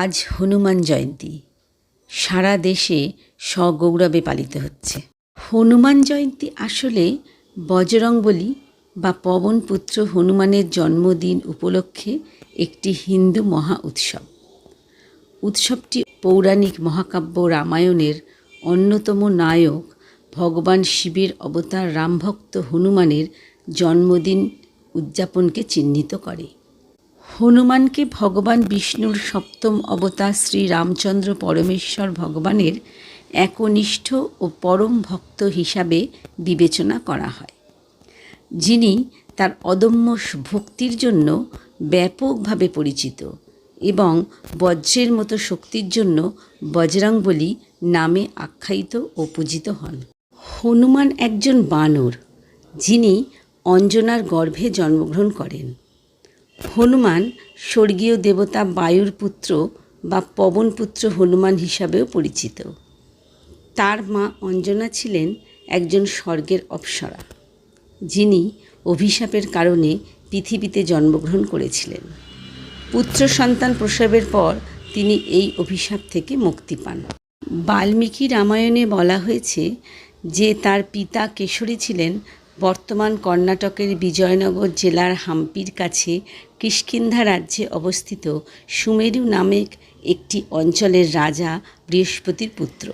আজ হনুমান জয়ন্তী। সারা দেশে সগৌরবে পালিত হচ্ছে। হনুমান জয়ন্তী আসলে বজরংবলী বা পবনপুত্র হনুমানের জন্মদিন উপলক্ষে একটি হিন্দু মহা উৎসব। উৎসবটি পৌরাণিক মহাকাব্য রামায়ণের অন্যতম নায়ক ভগবান শিবের অবতার রামভক্ত হনুমানের জন্মদিন উদযাপনকে চিহ্নিত করে। হনুমানকে ভগবান বিষ্ণুর সপ্তম অবতার শ্রী রামচন্দ্র পরমেশ্বর ভগবানের একনিষ্ঠ ও পরম ভক্ত হিসাবে বিবেচনা করা হয়। যিনি তার অদম্য ভক্তির জন্য ব্যাপকভাবে পরিচিত এবং বজ্রের মতো শক্তির জন্য বজরংবলী নামে আখ্যায়িত ও পূজিত হন। হনুমান একজন বানর, যিনি অঞ্জনার গর্ভে জন্মগ্রহণ করেন। হনুমান স্বর্গীয় দেবতা বায়ুর পুত্র বা পবনপুত্র হনুমান হিসাবেও পরিচিত। তার মা অঞ্জনা ছিলেন একজন স্বর্গের অপ্সরা, যিনি অভিশাপের কারণে পৃথিবীতে জন্মগ্রহণ করেছিলেন। পুত্র সন্তান প্রসবের পর তিনি এই অভিশাপ থেকে মুক্তি পান। বাল্মীকি রামায়ণে বলা হয়েছে যে তার পিতা কেশরী ছিলেন বর্তমান কর্ণাটকের বিজয়নগর জেলার হাম্পির কাছে কিষ্কিন্ধা রাজ্যে অবস্থিত সুমেরু নামেক একটি অঞ্চলের রাজা বৃহস্পতির পুত্র।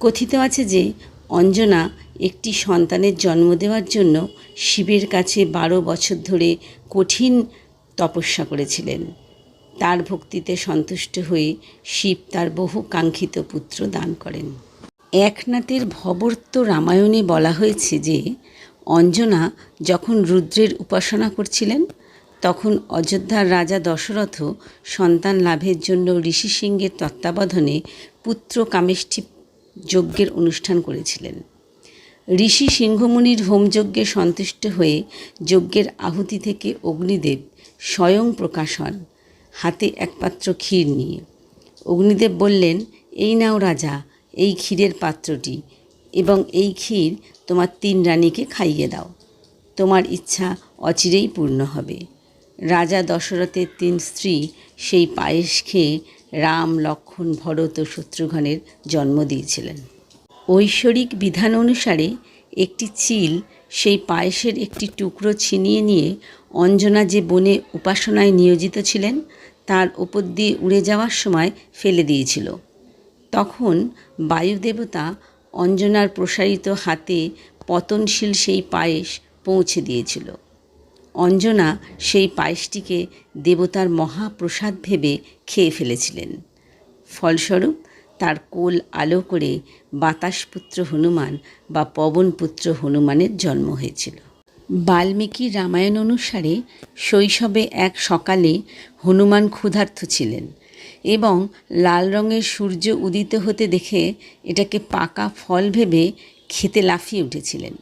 কথিত আছে যে, অঞ্জনা একটি সন্তানের জন্ম দেওয়ার জন্য শিবের কাছে বারো বছর ধরে কঠিন তপস্যা করেছিলেন। তার ভক্তিতে সন্তুষ্ট হয়ে শিব তার বহু কাঙ্ক্ষিত পুত্র দান করেন। একনাথের ভবর্ত রামায়ণে বলা হয়েছে যে, অঞ্জনা যখন রুদ্রের উপাসনা করছিলেন, তখন অযোধ্যার রাজা দশরথ সন্তান লাভের জন্য ঋষি সিংহের তত্ত্বাবধানে পুত্র কামেষ্ঠী যজ্ঞের অনুষ্ঠান করেছিলেন। ঋষি সিংহমুনির হোমযজ্ঞে সন্তুষ্ট হয়ে যজ্ঞের আহুতি থেকে অগ্নিদেব স্বয়ং প্রকাশ হন, হাতে একপাত্র ক্ষীর নিয়ে। অগ্নিদেব বললেন, এই নাও রাজা এই ক্ষীরের পাত্রটি এবং এই ক্ষীর তোমার তিন রানীকে খাইয়ে দাও। তোমার ইচ্ছা অচিরেই পূর্ণ হবে। রাজা দশরথের তিন স্ত্রী সেই পায়েস খেয়ে রাম লক্ষ্মণ ভরত ও শত্রুঘ্নের জন্ম দিয়েছিলেন। ঐশ্বরিক বিধান অনুসারে একটি চিল সেই পায়েসের একটি টুকরো ছিনিয়ে নিয়ে অঞ্জনা যে বনে উপাসনায় নিয়োজিত ছিলেন, তার ওপর দিয়ে উড়ে যাওয়ার সময় ফেলে দিয়েছিল। তখন বায়ুদেবতা অঞ্জনার প্রসারিত হাতে পতনশীল সেই পায়েস পৌঁছে দিয়েছিল। অঞ্জনা সেই পায়েসটিকে দেবতার মহাপ্রসাদ ভেবে খেয়ে ফেলেছিলেন। ফলস্বরূপ তার কোল আলো করে বাতাসপুত্র হনুমান বা পবনপুত্র হনুমানের জন্ম হয়েছিল। বাল্মীকি রামায়ণ অনুসারে শৈশবে এক সকালে হনুমান ক্ষুধার্ত ছিলেন। এবং লাল রঙের সূর্য উদিত হতে দেখে এটাকে পাকা ফল ভেবে খেতে লাফিয়ে উঠেছিলেন।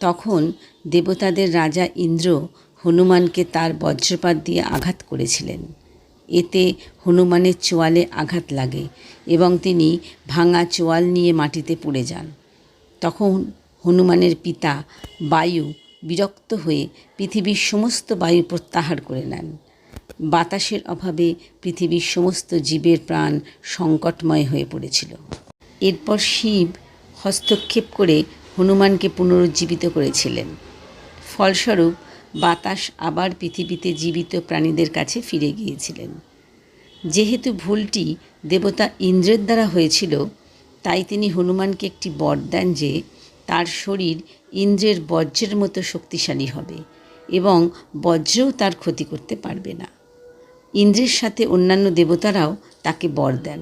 তখন দেবতাদের রাজা ইন্দ্র হনুমানকে তার বজ্রপাত দিয়ে আঘাত করেছিলেন। এতে হনুমানের চোয়ালে আঘাত লাগে এবং তিনি ভাঙা চোয়াল নিয়ে মাটিতে পড়ে যান। তখন হনুমানের পিতা বায়ু বিরক্ত হয়ে পৃথিবীর সমস্ত বায়ু প্রত্যাহার করে নেন। বাতাসের অভাবে পৃথিবীর সমস্ত জীবের প্রাণ সংকটময় হয়ে পড়েছিল। এরপর শিব হস্তক্ষেপ করে হনুমানকে পুনরুজ্জীবিত করেছিলেন। ফলস্বরূপ, বাতাস আবার পৃথিবীতে জীবিত প্রাণীদের কাছে ফিরে গিয়েছিলেন। যেহেতু ভুলটি দেবতা ইন্দ্রের দ্বারা হয়েছিল, তাই তিনি হনুমানকে একটি বর দেন যে তার শরীর ইন্দ্রের বজ্রের মতো শক্তিশালী হবে এবং বজ্রও তার ক্ষতি করতে পারবে না। ইন্দ্রের সাথে অন্যান্য দেবতারাও তাকে বর দেন।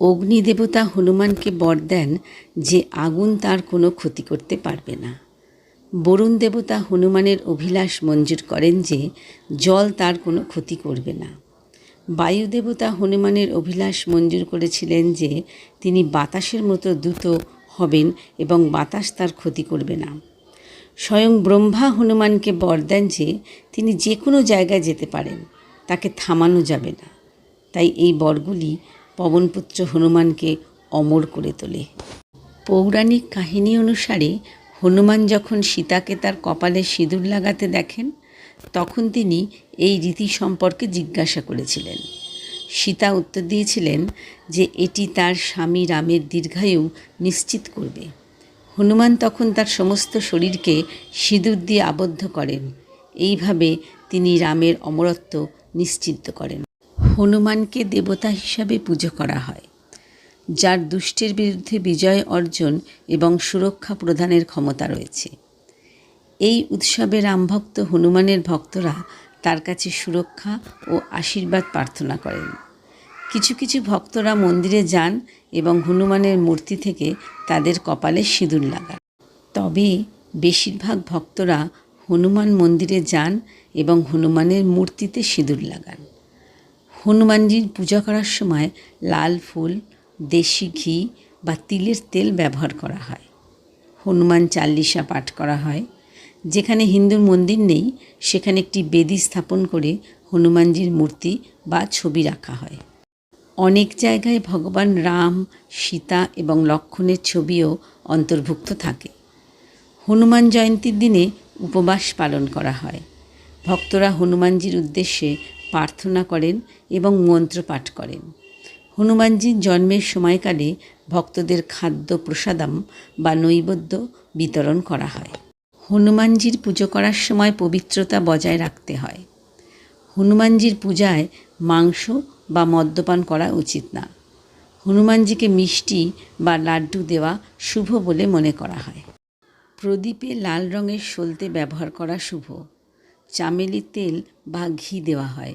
অগ্নিদেবতা হনুমানকে বর দেন যে আগুন তার কোনো ক্ষতি করতে পারবে না। বরুণ দেবতা হনুমানের অভিলাষ মঞ্জুর করেন যে জল তার কোনো ক্ষতি করবে না। বায়ু দেবতা হনুমানের অভিলাষ মঞ্জুর করেছিলেন যে তিনি বাতাসের মতো দ্রুত হবেন এবং বাতাস তার ক্ষতি করবে না। স্বয়ং ব্রহ্মা হনুমানকে বর দেন যে তিনি যে কোনো জায়গায় যেতে পারেন। তাকে থামানো যাবে না। তাই এই বরগুলি পবনপুত্র হনুমানকে অমর করে তোলে। পৌরাণিক কাহিনী অনুসারে হনুমান যখন সীতাকে তার কপালে সিঁদুর লাগাতে দেখেন, তখন তিনি এই রীতি সম্পর্কে জিজ্ঞাসা করেছিলেন। সীতা উত্তর দিয়েছিলেন যে এটি তার স্বামী রামের দীর্ঘায়ু নিশ্চিত করবে। হনুমান তখন তার সমস্ত শরীরকে সিঁদুর দিয়ে আবদ্ধ করেন। এইভাবে তিনি রামের অমরত্ব নিশ্চিত করেন। হনুমানকে দেবতা হিসাবে পুজো করা হয়। যার দুষ্টের বিরুদ্ধে বিজয় অর্জন এবং সুরক্ষা প্রদানের ক্ষমতা রয়েছে। এই উৎসবে রামভক্ত হনুমানের ভক্তরা তার কাছে সুরক্ষা ও আশীর্বাদ প্রার্থনা করেন। কিছু কিছু ভক্তরা মন্দিরে যান এবং হনুমানের মূর্তি থেকে তাদের কপালে সিঁদুর লাগান। তবে বেশিরভাগ ভক্তরা হনুমান মন্দিরে যান এবং হনুমানের মূর্তিতে সিঁদুর লাগান। হনুমানজির পূজা করার সময় লাল ফুল, দেশি ঘি বা তিলের তেল ব্যবহার করা হয়। হনুমান চাল্লিশা পাঠ করা হয়। যেখানে হিন্দুর মন্দির নেই, সেখানে একটি বেদি স্থাপন করে হনুমানজির মূর্তি বা ছবি রাখা হয়। অনেক জায়গায় ভগবান রাম, সীতা এবং লক্ষ্মণের ছবিও অন্তর্ভুক্ত থাকে। হনুমান জয়ন্তীর দিনে উপবাস পালন করা হয়। ভক্তরা হনুমানজির উদ্দেশ্যে প্রার্থনা করেন এবং মন্ত্র পাঠ করেন। হনুমানজির জন্মের সময়কালে ভক্তদের খাদ্য প্রসাদম বা নৈবেদ্য বিতরণ করা হয়। হনুমানজির পুজো করার সময় পবিত্রতা বজায় রাখতে হয়। হনুমানজির পূজায় মাংস বা মদ্যপান করা উচিত না। হনুমানজিকে মিষ্টি বা লাড্ডু দেওয়া শুভ বলে মনে করা হয়। প্রদীপে লাল রঙের সলতে ব্যবহার করা শুভ। চামেলি তেল বা ঘি দেওয়া হয়।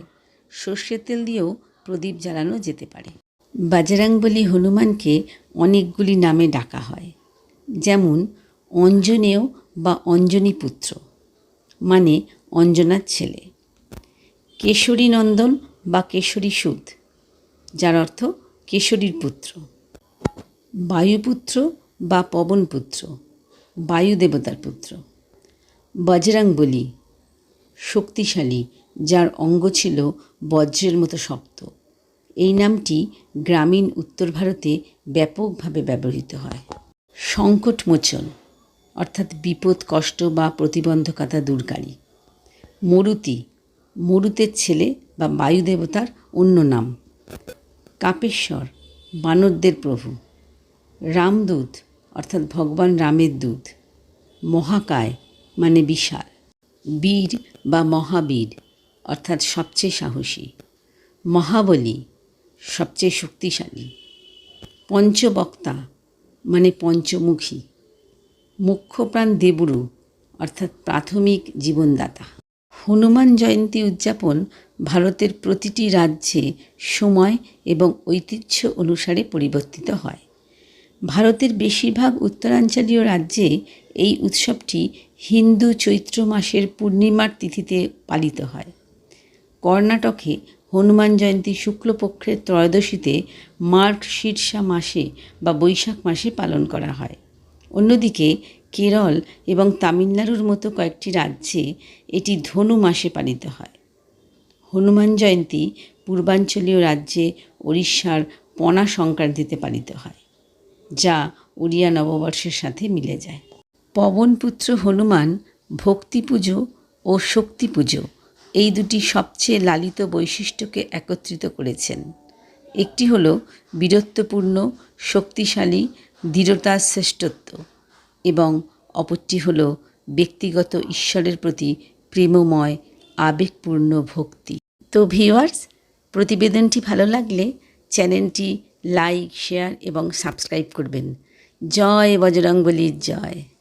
সর্ষের তেল দিয়েও প্রদীপ জ্বালানো যেতে পারে। বাজরাংবলী হনুমানকে অনেকগুলি নামে ডাকা হয়। যেমন, অঞ্জনেয় বা অঞ্জনী পুত্র মানে অঞ্জনার ছেলে। কেশরী নন্দন বা কেশরী সুদ, যার অর্থ কেশরীর পুত্র। বায়ুপুত্র বা পবনপুত্র বায়ু দেবতার পুত্র। বজরাং বলি শক্তিশালী, যার অঙ্গ ছিল বজ্রের মতো শক্ত। এই নামটি গ্রামীণ উত্তর ভারতে ব্যাপকভাবে ব্যবহৃত হয়। সংকটমোচন, অর্থাৎ বিপদ, কষ্ট বা প্রতিবন্ধকতা দূরকারী। মরুতি, মরুতের ছেলে বা বায়ুদেবতার অন্য নাম। কাপেশ্বর, বানরদের প্রভু। রামদূত, অর্থাৎ ভগবান রামের দূত। মহাকায় মানে বিশাল। বীর বা মহাবীর, অর্থাৎ সবচেয়ে সাহসী। মহাবলী সবচেয়ে শক্তিশালী। পঞ্চবক্তা মানে পঞ্চমুখী। মুখ্যপ্রাণ দেবুরু, অর্থাৎ প্রাথমিক জীবনদাতা। হনুমান জয়ন্তী উদযাপন ভারতের প্রতিটি রাজ্যে সময় এবং ঐতিহ্য অনুসারে পরিবর্তিত হয়। ভারতের বেশিরভাগ উত্তরাঞ্চলীয় রাজ্যে এই উৎসবটি হিন্দু চৈত্র মাসের পূর্ণিমার তিথিতে পালিত হয়। কর্ণাটকে হনুমান জয়ন্তী শুক্লপক্ষের ত্রয়োদশীতে মার্গ শীর্ষা মাসে বা বৈশাখ মাসে পালন করা হয়। অন্যদিকে কেরল এবং তামিলনাড়ুর মতো কয়েকটি রাজ্যে এটি ধনু মাসে পালিত হয়। হনুমান জয়ন্তী পূর্বাঞ্চলীয় রাজ্যে ওড়িশার পনা সংক্রান্তিতে পালিত হয়, যা উড়িয়া নববর্ষের সাথে মিলে যায়। পবনপুত্র হনুমান ভক্তি পুজো ও শক্তি পুজো এই দুটি সবচেয়ে লালিত বৈশিষ্ট্যকে একত্রিত করেছেন। একটি হল বীরত্বপূর্ণ, শক্তিশালী, দৃঢ়তার শ্রেষ্ঠত্ব এবং অপরটি হল ব্যক্তিগত ঈশ্বরের প্রতি প্রেমময়, আবেগপূর্ণ ভক্তি। তো ভিউয়ার্স, প্রতিবেদনটি ভালো লাগলে চ্যানেলটি লাইক, শেয়ার এবং সাবস্ক্রাইব করবেন। জয় বজরংবলীর জয়।